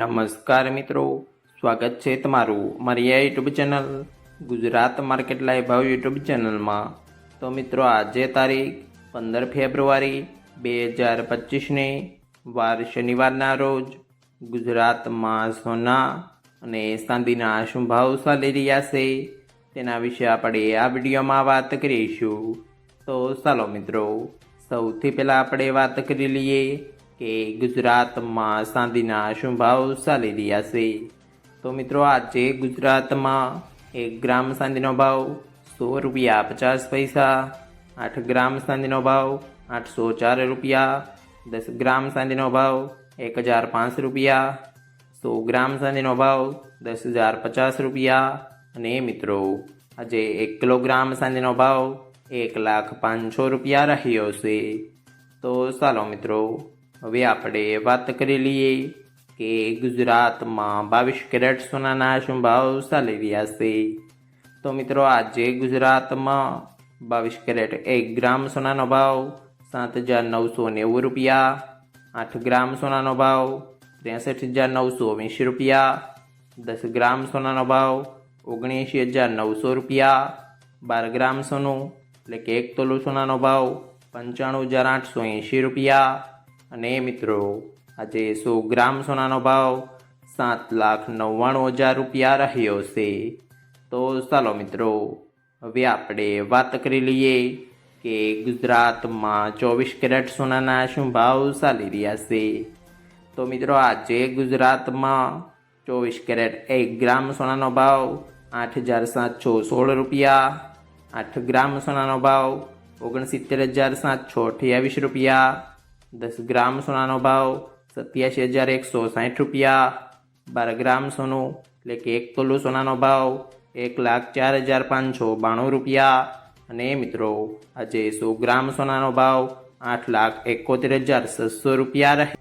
નમસ્કાર મિત્રો, સ્વાગત છે તમારું મારી આ YouTube channel Gujarat market live ભાવ યુટ્યુબ ચેનલમાં. તો મિત્રો, આજે તારીખ પંદર ફેબ્રુઆરી બે હજાર પચીસને વાર શનિવારના રોજ ગુજરાતમાં સોના અને ચાંદીના શું ભાવ ચાલી રહ્યા છે તેના વિશે આપણે આ વિડીયોમાં વાત કરીશું. તો ચાલો મિત્રો, સૌથી પહેલાં આપણે વાત કરી લઈએ કે ગુજરાતમાં ચાંદીના શું ભાવ ચાલી રહ્યા છે? તો મિત્રો, આજે ગુજરાતમાં એક ગ્રામ ચાંદીનો ભાવ સો રૂપિયા પચાસ પૈસા, આઠ ગ્રામ ચાંદીનો ભાવ આઠસો ચાર રૂપિયા, દસ ગ્રામ ચાંદીનો ભાવ એક હજાર પાંચ રૂપિયા, સો ગ્રામ ચાંદીનો ભાવ દસ હજાર પચાસ રૂપિયા. અને મિત્રો, આજે એક કિલોગ્રામ ચાંદીનો ભાવ એક લાખ પાંચસો રૂપિયા રહ્યો છે. તો ચાલો મિત્રો હવે આપણે વાત કરી લઈએ કે ગુજરાતમાં બાવીસ કેરેટ સોનાના શું ભાવ ચાલી રહ્યા છે? તો મિત્રો, આજે ગુજરાતમાં બાવીસ કેરેટ એક ગ્રામ સોનાનો ભાવ સાત હજાર નવસો નેવું રૂપિયા, આઠ ગ્રામ સોનાનો ભાવ ત્રેસઠ હજાર નવસો વીસ રૂપિયા, દસ ગ્રામ સોનાનો ભાવ ઓગણએંશી હજાર નવસો રૂપિયા, બાર ગ્રામ સોનું એટલે કે એક તોલું સોનાનો ભાવ પંચાણું હજાર આઠસો એંશી રૂપિયા અને મિત્રો, આજે સો ગ્રામ સોનાનો ભાવ સાત લાખ નવ્વાણું હજાર રૂપિયા રહ્યો છે. તો ચાલો મિત્રો, હવે આપણે વાત કરી લઈએ કે ગુજરાતમાં ચોવીસ કેરેટ સોનાના શું ભાવ ચાલી રહ્યા છે. તો મિત્રો, આજે ગુજરાતમાં ચોવીસ કેરેટ એક ગ્રામ સોનાનો ભાવ આઠ હજાર સાતસો સોળ રૂપિયા, આઠ ગ્રામ સોનાનો ભાવ ઓગણસિત્તેર હજાર સાતસો અઠ્યાવીસ રૂપિયા દસ ગ્રામ સોનાનો ભાવ સત્યાસી હજાર એકસો સાઠ રૂપિયા. બાર ગ્રામ સોનું, એટલે કે એક તોલું સોનાનો ભાવ એક લાખ ચાર હજાર પાંચસો બાણું રૂપિયા. અને મિત્રો, આજે સો ગ્રામ સોનાનો ભાવ આઠ લાખ એકોતેર હજાર છસો રૂપિયા રહે.